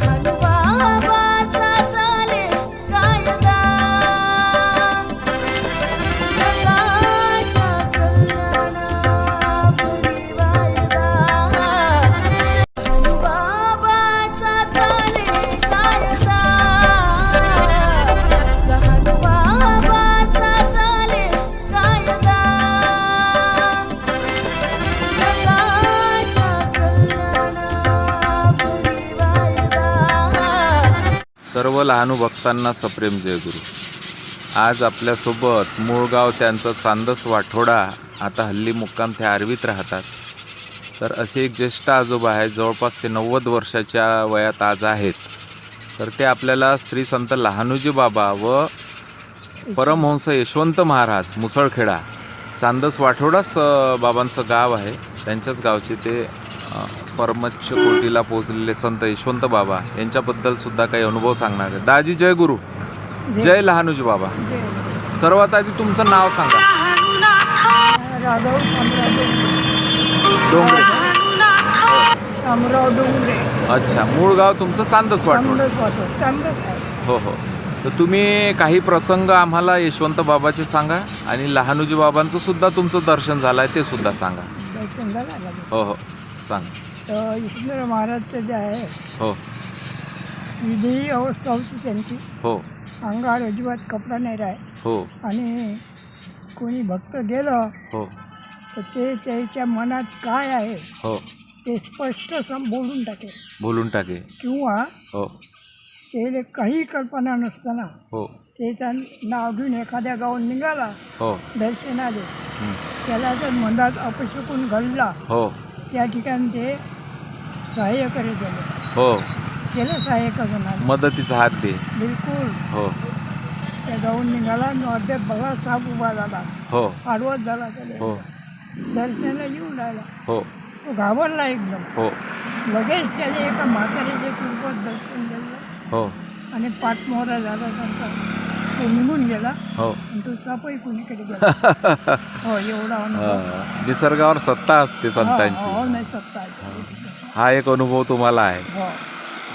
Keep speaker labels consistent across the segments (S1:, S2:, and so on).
S1: लहान
S2: सर्व लहानू भक्तांना सप्रेम जयगुरु आज आपल्यासोबत मूळ गाव त्यांचं चांदस वाठोडा आता हल्ली मुक्काम ते आरवीत राहतात. तर असे एक ज्येष्ठ आजोबा आहे जवळपास ते नव्वद वर्षाच्या वयात आज आहेत. तर ते आपल्याला श्री संत लहानूजी बाबा व परमहंस यशवंत महाराज मुसळखेडा चांदस वाठोडाच बाबांचं गाव आहे. त्यांच्याच गावचे ते परमच्छ कोटीला पोहोचलेले संत यशवंत बाबा यांच्याबद्दल सुद्धा काही अनुभव सांगणार आहे दाजी जय गुरु. जय. लहानूजी बाबा. सर्वात आधी तुमचं नाव सांगा. डोंगरे. अच्छा मूळ गाव तुमचं
S3: आहे
S2: हो हो. तर तुम्ही काही प्रसंग आम्हाला यशवंत बाबाचे सांगा आणि लहानूजी बाबांचं सुद्धा तुमचं दर्शन झालं आहे ते सुद्धा सांगा. हो हो. सांगा.
S3: तर महाराजचं जे आहे
S2: हो.
S3: विधी अवस्था होती त्यांची.
S2: हो.
S3: अंगावर अजिबात कपडा नाही राय.
S2: हो.
S3: आणि कोणी भक्त गेलं
S2: हो.
S3: तर ते त्याच्या मनात काय आहे
S2: हो.
S3: ते स्पष्ट सम बोलून टाकेल.
S2: बोलून टाके.
S3: किंवा
S2: हो.
S3: त्याला काही कल्पना नसताना
S2: हो.
S3: त्याचा नाव घेऊन एखाद्या गावात निघाला
S2: हो.
S3: दर्शनाले
S2: हं.
S3: त्याला जर मनात अपशकून घडला
S2: हो.
S3: त्या ठिकाणी ते सहाय्य करे
S2: हो.
S3: त्याला सहाय्य करणार
S2: मदतीचा हात दे.
S3: बिलकुल.
S2: हो.
S3: त्या जाऊन निघाला आणि अर्धे बघा साप उभा झाला.
S2: हो.
S3: आडवत झाला त्याला.
S2: हो.
S3: दर्शनाला येऊन राहिला.
S2: हो.
S3: तो घाबरला एकदम.
S2: हो.
S3: लगेच त्याने एका म्हाताऱ्याच्या कृपत दर्शन दिलं
S2: हो.
S3: आणि पाठमोहरा झाला त्यांचा. तो निघून गेला.
S2: हो.
S3: आणि तो सापही कुणीकडे गेला? हो एवढा अनुभव.
S2: निसर्गावर सत्ता असते
S3: हो, हो,
S2: संतांची.
S3: नाही सत्ता आहे.
S2: हा. एक अनुभव तुम्हाला आहे.
S3: हो.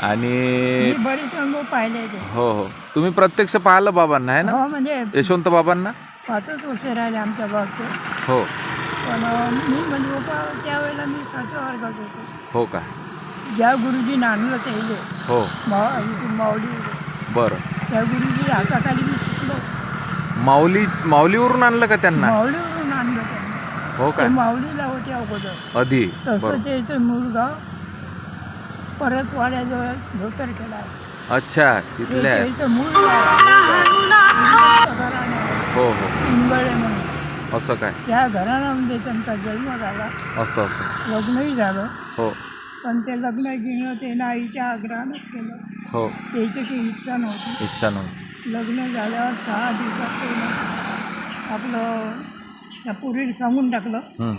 S2: आणि
S3: मी बरेच अनुभव पाहिले
S2: हो हो. तुम्ही प्रत्यक्ष पाहिलं बाबांना आहे ना?
S3: हो म्हणजे
S2: यशवंत बाबांना?
S3: पाचच वर्ष राहिले आमच्या गावचे
S2: हो.
S3: पण अं, मी म्हणजे बाबा त्यावेळेला मी सातव्या वर्गात होतो.
S2: हो का?
S3: ज्या गुरुजीने आणलं ते
S2: हो.
S3: मा माऊली.
S2: बरं.
S3: त्या गुरुजी हाताखाली मी शिकलो.
S2: माऊली माऊलीवरून आणलं का त्यांना?
S3: माऊलीवरून आणलं त्यांनी.
S2: हो
S3: ते
S2: का
S3: माऊलीला होते अगोदर.
S2: आधी
S3: तसं
S2: बरं.
S3: ते इथं मुलगा परत वाड्याजवळ धोतर केला.
S2: अच्छा
S3: ते
S2: तिथले आहे
S3: त्याचं मूळ गाव आहे. घराणं आहे.
S2: हो हो.
S3: पिंगळे म्हणून.
S2: असं काय?
S3: त्या घराण्यामध्ये त्यांचा जन्म झाला.
S2: असं असं.
S3: लग्नही झालं.
S2: हो.
S3: पण ते लग्न घेणं ते आईच्या आग्रहानंच केलं.
S2: हो.
S3: त्याची इच्छा नव्हती.
S2: इच्छा नव्हती.
S3: लग्न झाल्यावर सहा दिवसात ते आपलं त्या पुरीला सांगून टाकलं.
S2: हं,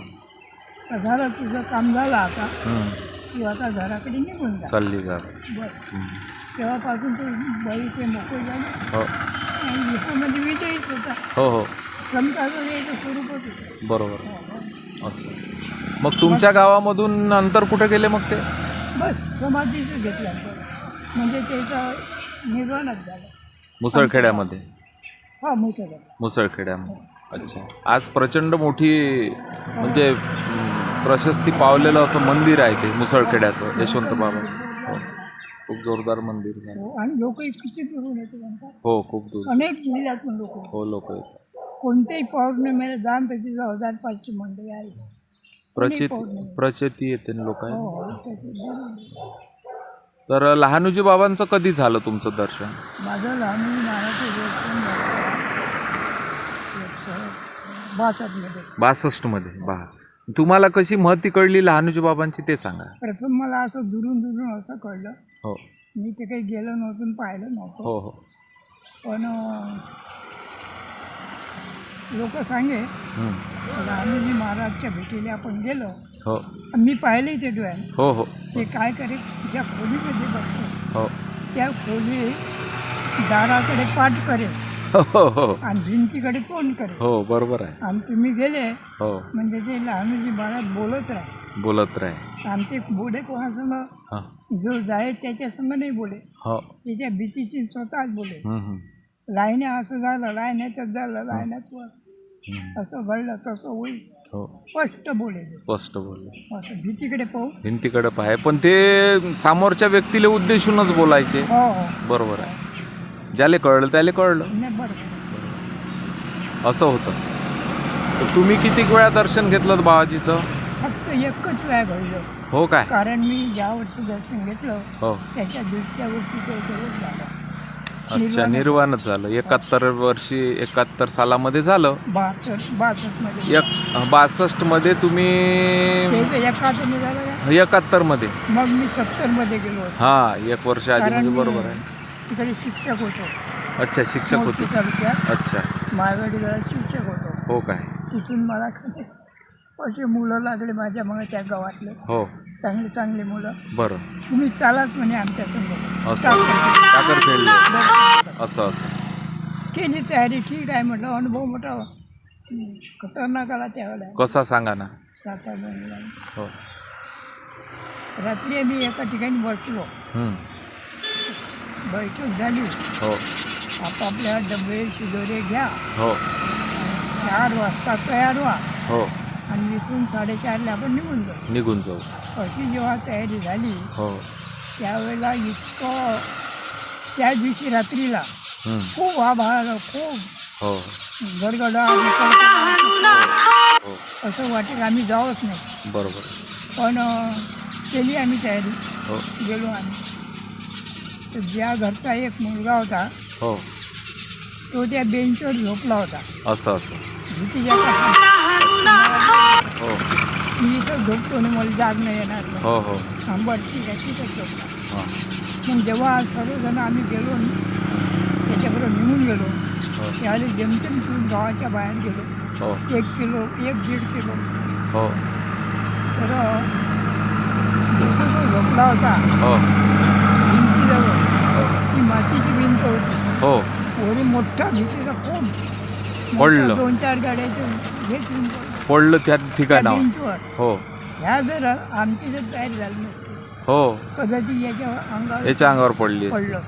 S3: तर झालं तुझं काम झालं आता.
S2: हं.
S3: किंवा आता घराकडे निघून जा.
S2: चालली जा.
S3: बस.
S2: हं.
S3: तेव्हापासून तो बाई ते मोकळे झाले.
S2: हो.
S3: आणि ह्याच्यामध्ये विजयीच होता.
S2: हो हो.
S3: समजाचं याचं स्वरूपच होतं.
S2: बरोबर. असं. मग तुमच्या गावामधून नंतर कुठे गेले मग ते?
S3: बस. समाधीचं घेतलं. म्हणजे त्याचं निर्वाणच झालं.
S2: मुसळखेड्यामध्ये?
S3: हा मुसळ
S2: मुसळखेड्यामध्ये. अच्छा. आज प्रचंड मोठी म्हणजे प्रशस्ती पावलेलं असं मंदिर आहे ते मुसळखेड्याचं यशवंत बाबाचं. हो. खूप जोरदार मंदिर आहे
S3: हो आणि लोकही किती दुरून येते म्हणतात.
S2: हो खूप दूर.
S3: अनेक जिल्ह्यातून लोक
S2: हो लोक येतात.
S3: कोणत्याही पौर्णिमेला तिथं हजार पाचशे मंडळी आहे
S2: प्रचित प्रचिती येते लोक
S3: हो हो त्याची.
S2: तर लहानुजी बाबांचं कधी झालं तुमचं दर्शन?
S3: माझं लहान महाराष्ट्र दर्शन बासष्टमध्ये.
S2: बासष्टमध्ये बा. तुम्हाला कशी महती कळली लहानुजी बाबांची ते सांगा.
S3: प्रथम मला असं दुरून दुरून असं कळलं.
S2: हो.
S3: मी ते काही गेलो नव्हतं आणि पाहिलं नव्हतं.
S2: हो हो.
S3: पण लोक सांगे. रामजी महाराजच्या भेटीला आपण गेलो.
S2: हो.
S3: मी पाहिले ते डोळ्याने
S2: हो हो.
S3: ते काय करे ज्या खोलीमध्ये बसतो.
S2: हो.
S3: त्या खोली दाराकडे पाठ करे
S2: हो हो
S3: आणि भिंतीकडे तोंड करे
S2: हो बरोबर आहे.
S3: आणि तुम्ही गेले
S2: हो.
S3: म्हणजे ते लहानजी महाराज बोलत राहा.
S2: बोलत राहे.
S3: आमचे पुढे कोणासंग
S2: हां.
S3: जो जाय त्याच्या संग नाही बोले.
S2: हो.
S3: त्याच्या भीतीची स्वतःच बोले.
S2: हं, हं,
S3: लाईने असं झालं लाईण्यातच झालं लाईण्यात वर.
S2: हं.
S3: असं घडलं तसं होईल.
S2: हो.
S3: स्पष्ट
S2: बोलले
S3: असं भीतीकडे पाहू.
S2: भिंतीकडे पाहे. पण ते समोरच्या व्यक्तीला उद्देशूनच बोलायचे.
S3: हो हो.
S2: बरोबर आहे. ज्याले कळलं त्याले कळलं.
S3: नाही बरं
S2: असं होतं. तर तुम्ही किती वेळा दर्शन घेतलं बाबाजीचं?
S3: फक्त एकच वेळा घडलं.
S2: हो काय?
S3: कारण मी ज्या वर्षी दर्शन घेतलं
S2: हो.
S3: त्याच्या दुसऱ्या वर्षी ते झालं.
S2: अच्छा
S3: निर्वाणच.
S2: झालं. एकाहत्तर वर्षी एकाहत्तर सालामध्ये झालं. एक बासष्टमध्ये तुम्ही
S3: का?
S2: एकाहत्तरमध्ये
S3: मग मी सत्तरमध्ये गेलो होतो.
S2: हा एक वर्ष आधी
S3: कारण
S2: म्हणजे
S3: मी
S2: बरोबर आहे.
S3: तिकडे शिक्षक होतो.
S2: अच्छा शिक्षक
S3: मोठी
S2: होते.
S3: तालुक्यात
S2: अच्छा.
S3: माळवाडीला शिक्षक होतो.
S2: हो काय.
S3: तिथून मला असे मुलं लागले माझ्या मग त्या गावातले.
S2: हो.
S3: चांगले चांगले मुलं.
S2: बरं.
S3: तुम्ही चालाच म्हणे आमच्या संग.
S2: असं. साखर
S3: केली तयारी ठीक आहे म्हटलं. अनुभव मोठा. खतरनाक आला त्यावेळेला
S2: कसा सांगा ना.
S3: सात आठ महिन्याला.
S2: हो.
S3: रात्री आम्ही एका ठिकाणी बसलो. बैठक झाली.
S2: हो.
S3: आपापल्या डबे शिदोरे घ्या.
S2: हो.
S3: चार वाजता तयार व्हा.
S2: हो.
S3: आणि इथून साडेचारला आपण निघून जाऊ.
S2: निघून जाऊ.
S3: अशी जेव्हा तयारी झाली
S2: हो.
S3: त्यावेळेला इतकं त्या दिवशी रात्रीला
S2: हं.
S3: खूप आभाळ खूप
S2: हो.
S3: गडगडा
S2: हो.
S3: असं वाटेल आम्ही जावंच नाही.
S2: बरोबर.
S3: पण अं, केली आम्ही तयारी.
S2: हो.
S3: गेलो आम्ही. तर ज्या घरचा एक मुलगा होता
S2: हो.
S3: तो त्या बेंचवर झोपला होता.
S2: असं असं.
S3: भीतीच्या आणि मला जाग नाही येणार नाही.
S2: हो हो.
S3: थांबा ठीक आहे तिथंच झोपला
S2: हां.
S3: मग जेव्हा सर्वजण आम्ही गेलो आणि त्याच्याबरोबर निघून गेलो
S2: हो.
S3: त्यावेळेस जेमतेम तिथून गावाच्या बाहेर गेलो.
S2: हो.
S3: एक किलो एक दीड किलो.
S2: हो.
S3: तर तो झोपला होता
S2: हो.
S3: भिंतीजवळ
S2: हो.
S3: ती मातीची भिंत होती.
S2: हो.
S3: वरी मोठा भीतीचा कोण
S2: पडलं.
S3: दोन चार गाड्याचे हे ठेवून पडलं.
S2: त्या
S3: त्या
S2: ठिकाणावर.
S3: भिंतीवर.
S2: हो.
S3: ह्या जर आमची जर तयारी झाली नसती
S2: हो.
S3: कदाचित याच्या अंगावर
S2: याच्या अंगावर पडली असती.
S3: पडलं.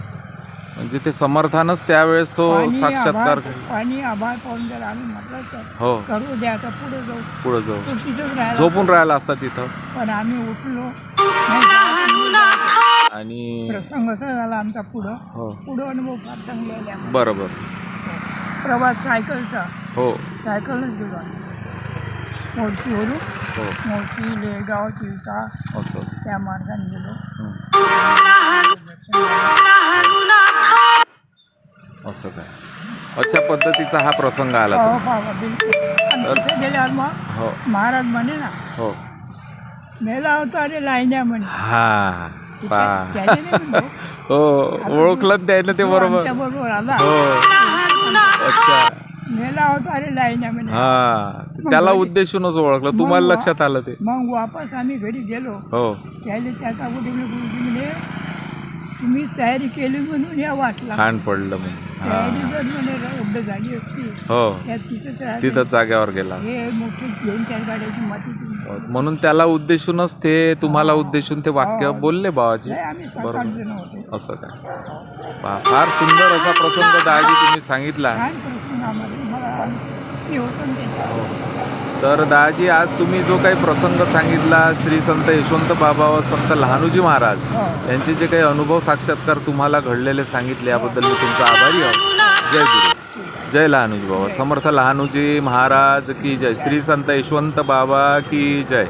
S2: म्हणजे ते समर्थानच त्यावेळेस तो
S3: पाणी
S2: साक्षात्कार
S3: आभाळ पाणी आभाळ पाहून जर आम्ही म्हटलं तर
S2: हो.
S3: करू द्या आता पुढे जाऊ.
S2: पुढे जाऊ.
S3: तो तिथंच राहिला
S2: झोपून राहिला असता तिथं.
S3: पण आम्ही उठलो. नाही,
S2: आणि
S3: प्रसंग असा झाला आमचा पुढं.
S2: हो.
S3: पुढं अनुभव फार चांगले आले आम्हाला.
S2: बरोबर.
S3: प्रवास सायकलचा
S2: हो.
S3: सायकलच गेलो आम्ही. मोर्शीवरून
S2: हो.
S3: मोर्शी लेगाव
S2: असं
S3: त्या मार्गाने गेलो.
S2: असं काय? अशा पद्धतीचा हा प्रसंग आला
S3: हो गेल्यावर मग
S2: हो.
S3: महाराज म्हणे ना
S2: हो.
S3: मेला होता अरे लाईन्या म्हणे.
S2: हा. हो ओळखलं त्यानं ते बरोबर.
S3: बरोबर आला.
S2: हो. अच्छा.
S3: मेला होता अरे लाईन्या म्हणे.
S2: हा. त्याला उद्देशूनच ओळखलं. तुम्हाला लक्षात आलं ते.
S3: मग वापस आम्ही घरी गेलो.
S2: हो.
S3: त्याचा गुरुजी म्हणे तुम्ही तयारी केली म्हणून या वाटला.
S2: खाण पडलं मग हा.
S3: तयारी जर म्हणे रद्द झाली असती
S2: हो.
S3: त्या तिथंच राहिले.
S2: तिथं जाग्यावर गेला.
S3: हे मोठे दोन चार गाड्याची माती
S2: हो, म्हणून त्याला उद्देशूनच ते तुम्हाला उद्देशून ते वाक्य बोलले बाबाजी.
S3: लय आम्ही सात
S2: बरोबर.
S3: आठ जण होतो.
S2: असं काय? पहा, फार सुंदर असा प्रसंग दाजी तुम्ही सांगितला.
S3: छान प्रसंग आम्हाला. मला मी होतो ना त्याच्यात.
S2: तर दाजी आज तुम्ही जो काही प्रसंग सांगितला श्री संत यशवंत बाबा व संत लहानूजी महाराज यांचे जे काही अनुभव साक्षात्कार तुम्हाला घडलेले सांगितले याबद्दल मी तुमचा आभारी आहोत जय गुरु. जय लहानूजी बाबा. समर्थ लहानूजी महाराज की जय. श्री संत यशवंत बाबा की जय.